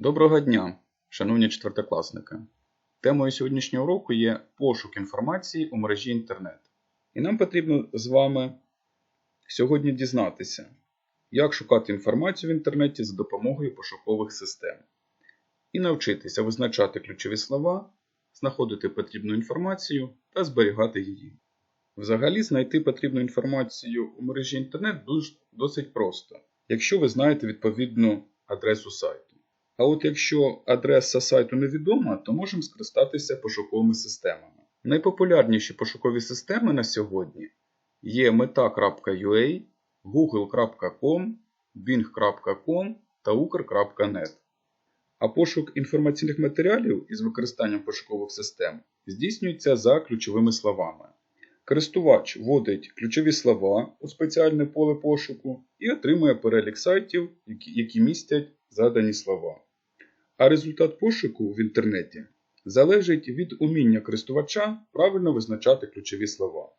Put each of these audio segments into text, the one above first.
Доброго дня, шановні четвертокласники. Темою сьогоднішнього уроку є пошук інформації у мережі інтернет. І нам потрібно з вами сьогодні дізнатися, як шукати інформацію в інтернеті за допомогою пошукових систем. І навчитися визначати ключові слова, знаходити потрібну інформацію та зберігати її. Взагалі, знайти потрібну інформацію у мережі інтернет досить просто, якщо ви знаєте відповідну адресу сайту. А от якщо адреса сайту невідома, то можемо скористатися пошуковими системами. Найпопулярніші пошукові системи на сьогодні є meta.ua, google.com, bing.com та ukr.net. А пошук інформаційних матеріалів із використанням пошукових систем здійснюється за ключовими словами. Користувач вводить ключові слова у спеціальне поле пошуку і отримує перелік сайтів, які, містять задані слова. А результат пошуку в інтернеті залежить від уміння користувача правильно визначати ключові слова.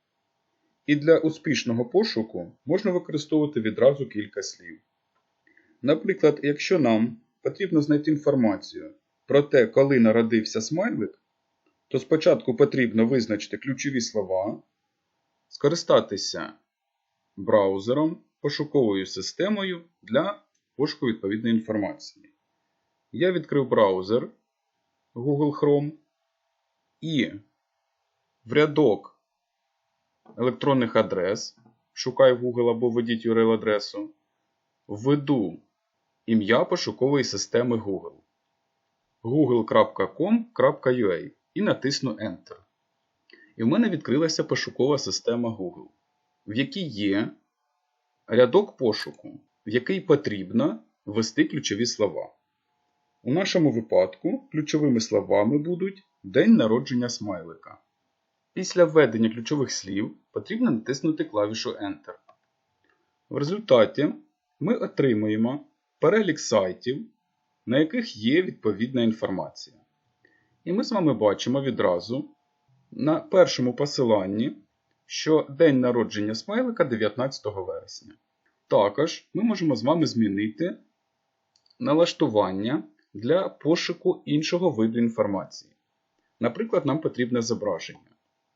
І для успішного пошуку можна використовувати відразу кілька слів. Наприклад, якщо нам потрібно знайти інформацію про те, коли народився смайлик, то спочатку потрібно визначити ключові слова, скористатися браузером, пошуковою системою для пошуку відповідної інформації. Я відкрив браузер Google Chrome і в рядок електронних адрес, шукаю Google або введіть URL адресу, введу ім'я пошукової системи Google google.com.ua і натисну Enter. І в мене відкрилася пошукова система Google, в якій є рядок пошуку, в який потрібно ввести ключові слова. У нашому випадку ключовими словами будуть День народження смайлика. Після введення ключових слів потрібно натиснути клавішу Enter. В результаті ми отримуємо перелік сайтів, на яких є відповідна інформація. І ми з вами бачимо відразу на першому посиланні, що день народження смайлика 19 вересня. Також ми можемо з вами змінити налаштування для пошуку іншого виду інформації. Наприклад, нам потрібне зображення.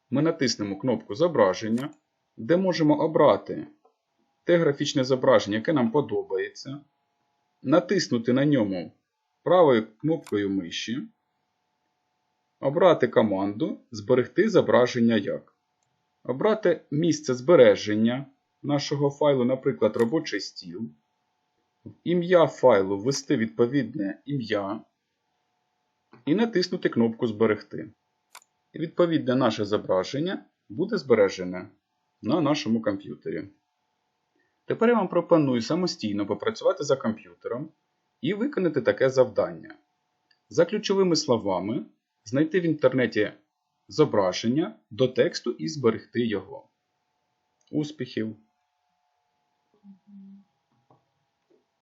Ми натиснемо кнопку Зображення, де можемо обрати те графічне зображення, яке нам подобається, натиснути на ньому правою кнопкою миші, обрати команду Зберегти зображення як. Обрати місце збереження нашого файлу, наприклад, робочий стіл. В ім'я файлу ввести відповідне ім'я і натиснути кнопку Зберегти. І відповідне наше зображення буде збережене на нашому комп'ютері. Тепер я вам пропоную самостійно попрацювати за комп'ютером і виконати таке завдання. За ключовими словами, знайти в інтернеті зображення до тексту і зберегти його. Успіхів!